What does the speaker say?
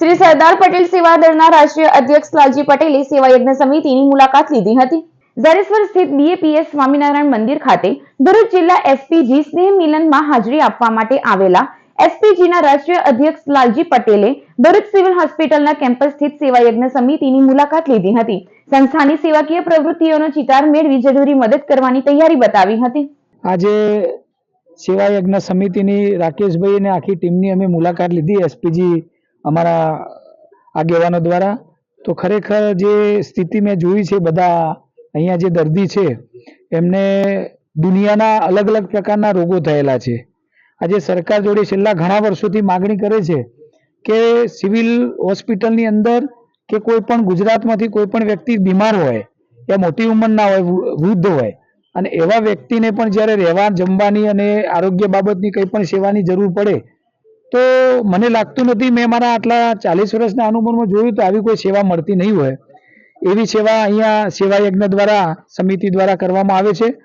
શ્રી સરદાર પટેલ સેવા દળના રાષ્ટ્રીય અધ્યક્ષ લાલજી પટેલે સેવા યજ્ઞ સમિતિની મુલાકાત લીધી હતી. ઝરેશ્વર સ્થિત બીએપીએસ સ્વામિનારાયણ મંદિર ખાતે ભરૂચ જિલ્લા એસપીજી સ્નેહ મિલનમાં હાજરી આપવા માટે આવેલા એસપીજીના રાષ્ટ્રીય અધ્યક્ષ લાલજી પટેલે ભરૂચ સિવિલ હોસ્પિટલના કેમ્પસ સ્થિત સેવા યજ્ઞ સમિતિની મુલાકાત લીધી હતી. સંસ્થાની સેવાકીય પ્રવૃત્તિઓનો ચિતાર મેળવી જરૂરી મદદ કરવાની તૈયારી બતાવી હતી. આજે સેવા યજ્ઞ સમિતિની રાકેશભાઈ અને આખી ટીમની અમે મુલાકાત લીધી, એસપીજી અમારા આગેવાનો દ્વારા. તો ખરેખર જે સ્થિતિ મેં જોઈ છે બધા, અહીંયા જે દર્દી છે, એમને દુનિયાના અલગ અલગ પ્રકારના રોગો થયેલા છે. આજે સરકાર જોડે છેલ્લા ઘણા વર્ષોથી માગણી કરે છે કે સિવિલ હોસ્પિટલની અંદર કે કોઈ પણ ગુજરાતમાંથી કોઈ પણ વ્યક્તિ બીમાર હોય, યા મોટી ઉંમરના હોય વૃદ્ધ હોય, અને એવા વ્યક્તિને પણ જ્યારે રહેવા જમવાની અને આરોગ્ય બાબતની કંઈ પણ સેવાની જરૂર પડે તો મને લાગતું નથી, મેં મારા આટલા ચાલીસ વર્ષના અનુભવમાં જોયું તો આવી કોઈ સેવા મળતી નહીં હોય. એવી સેવા અહીંયા સેવા યજ્ઞ દ્વારા, સમિતિ દ્વારા કરવામાં આવે છે.